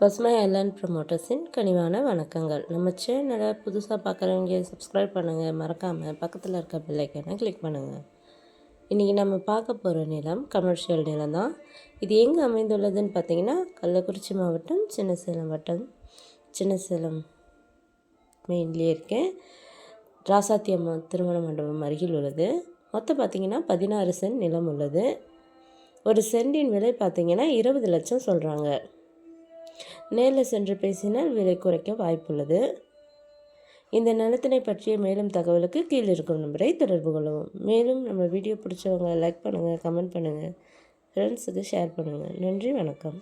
பசுமை ஐலாண்ட் ப்ரமோட்டர்ஸின் கனிவான வணக்கங்கள். நம்ம சேனலை புதுசாக பார்க்குறவங்க சப்ஸ்கிரைப் பண்ணுங்கள் மறக்காமல் பக்கத்தில் இருக்க பெல்லைக்கானை கிளிக் பண்ணுங்கள் இன்றைக்கி நம்ம பார்க்க போகிற நிலம் கமர்ஷியல் நிலம் தான். இது எங்கே அமைந்துள்ளதுன்னு பார்த்தீங்கன்னா கள்ளக்குறிச்சி மாவட்டம் சின்ன சேலம் வட்டம். சின்ன சேலம் மெயின்லேயே இருக்கேன். ராசாத்தி அம்மா திருமண மண்டபம் அருகில் உள்ளது. மொத்தம் பார்த்திங்கன்னா பதினாறு சென்ட் நிலம் உள்ளது. ஒரு சென்டின் விலை பார்த்திங்கன்னா இருபது லட்சம் சொல்கிறாங்க நேரில் சென்று பேசினால் விலை குறைக்க வாய்ப்புள்ளது. இந்த நிலத்தினை பற்றிய மேலும் தகவலுக்கு கீழே இருக்கும் நம்பரை தொடர்பு கொள்ளவும். மேலும் நம்ம வீடியோ பிடிச்சவங்க லைக் பண்ணுங்கள் கமெண்ட் பண்ணுங்கள் ஃப்ரெண்ட்ஸுக்கு ஷேர் பண்ணுங்கள் நன்றி வணக்கம்.